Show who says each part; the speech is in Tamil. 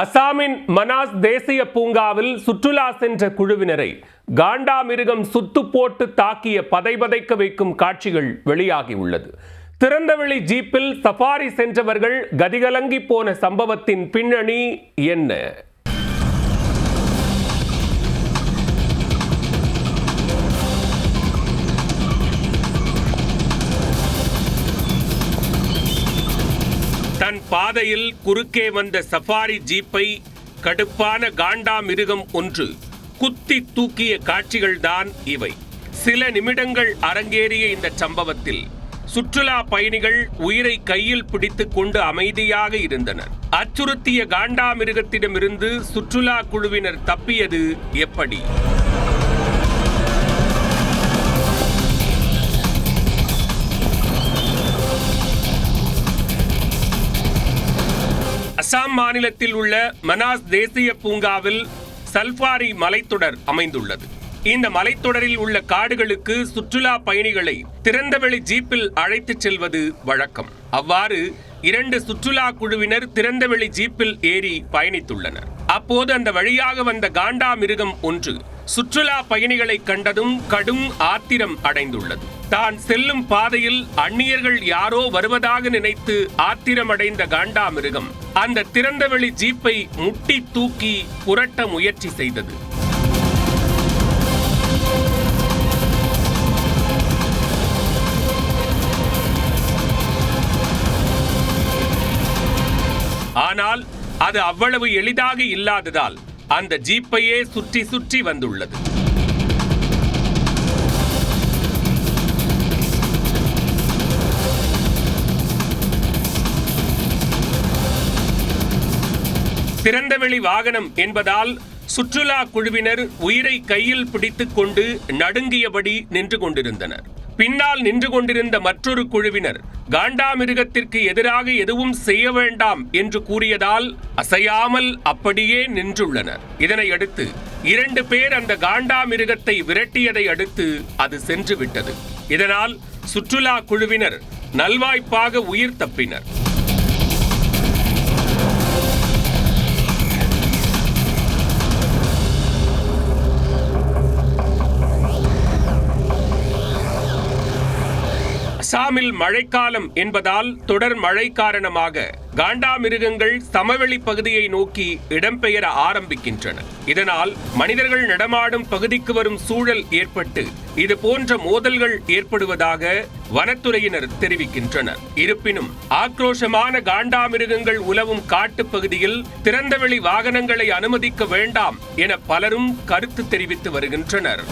Speaker 1: அசாமின் மனாஸ் தேசிய பூங்காவில் சுற்றுலா சென்ற குழுவினரை காண்டாமிருகம் சுத்து போட்டு தாக்கிய பதைபதைக்க வைக்கும் காட்சிகள் வெளியாகியுள்ளது திறந்தவெளி ஜீப்பில் சஃபாரி சென்றவர்கள் கதிகலங்கி போன சம்பவத்தின் பின்னணி என்ன? தன் பாதையில் குறுக்கே வந்த சஃபாரி ஜீப்பை கடுப்பான காண்டா மிருகம் ஒன்று குத்தி தூக்கிய காட்சிகள்தான் இவை. சில நிமிடங்கள் அரங்கேறிய இந்த சம்பவத்தில் சுற்றுலா பயணிகள் உயிரை கையில் பிடித்து கொண்டு அமைதியாக இருந்தனர். அச்சுறுத்திய காண்டா மிருகத்திடமிருந்து சுற்றுலா குழுவினர் தப்பியது எப்படி? அசாம் மாநிலத்தில் உள்ள மனாஸ் தேசிய பூங்காவில் சல்பாரி மலைத்தொடர் அமைந்துள்ளது. இந்த மலைத்தொடரில் உள்ள காடுகளுக்கு சுற்றுலா பயணிகளை திறந்தவெளி ஜீப்பில் அழைத்துச் செல்வது வழக்கம். அவ்வாறு இரண்டு சுற்றுலா குழுவினர் திறந்தவெளி ஜீப்பில் ஏறி பயணித்துள்ளனர். அப்போது அந்த வழியாக வந்த காண்டா மிருகம் ஒன்று சுற்றுலா பயணிகளை கண்டதும் கடும் ஆத்திரம் அடைந்துள்ளது. தான் செல்லும் பாதையில் அந்நியர்கள் யாரோ வருவதாக நினைத்து ஆத்திரமடைந்த காண்டா மிருகம் அந்த திறந்தவெளி ஜீப்பை முட்டி தூக்கி புரட்ட முயற்சி செய்தது. ஆனால் அது அவ்வளவு எளிதாக இல்லாததால் அந்த ஜீப்பையே சுற்றி சுற்றி வந்துள்ளது. திறந்தவெளி வாகனம் என்பதால் சுற்றுலா குழுவினர் உயிரை கையில் பிடித்துக் கொண்டு நடுங்கியபடி நின்று கொண்டிருந்தனர். பின்னால் நின்று கொண்டிருந்த மற்றொரு குழுவினர் காண்டாமிருகத்திற்கு எதிராக எதுவும் செய்ய வேண்டாம் என்று கூறியதால் அசையாமல் அப்படியே நின்றுள்ளனர். இதனை அடுத்து இரண்டு பேர் அந்த காண்டாமிருகத்தை விரட்டியதை அடுத்து அது சென்று விட்டது. இதனால் சுற்றுலா குழுவினர் நல்வாய்ப்பாக உயிர் தப்பினர். அசாமில் மழைக்காலம் என்பதால் தொடர் மழை காரணமாக காண்டாமிருகங்கள் சமவெளி பகுதியை நோக்கி இடம்பெயர ஆரம்பிக்கின்றன. இதனால் மனிதர்கள் நடமாடும் பகுதிக்கு வரும் சூழல் ஏற்பட்டு இது போன்ற மோதல்கள் ஏற்படுவதாக வனத்துறையினர் தெரிவிக்கின்றனர். இருப்பினும் ஆக்ரோஷமான காண்டாமிருகங்கள் உலவும் காட்டு பகுதியில் திறந்தவெளி வாகனங்களை அனுமதிக்க வேண்டாம் என பலரும் கருத்து தெரிவித்து வருகின்றனர்.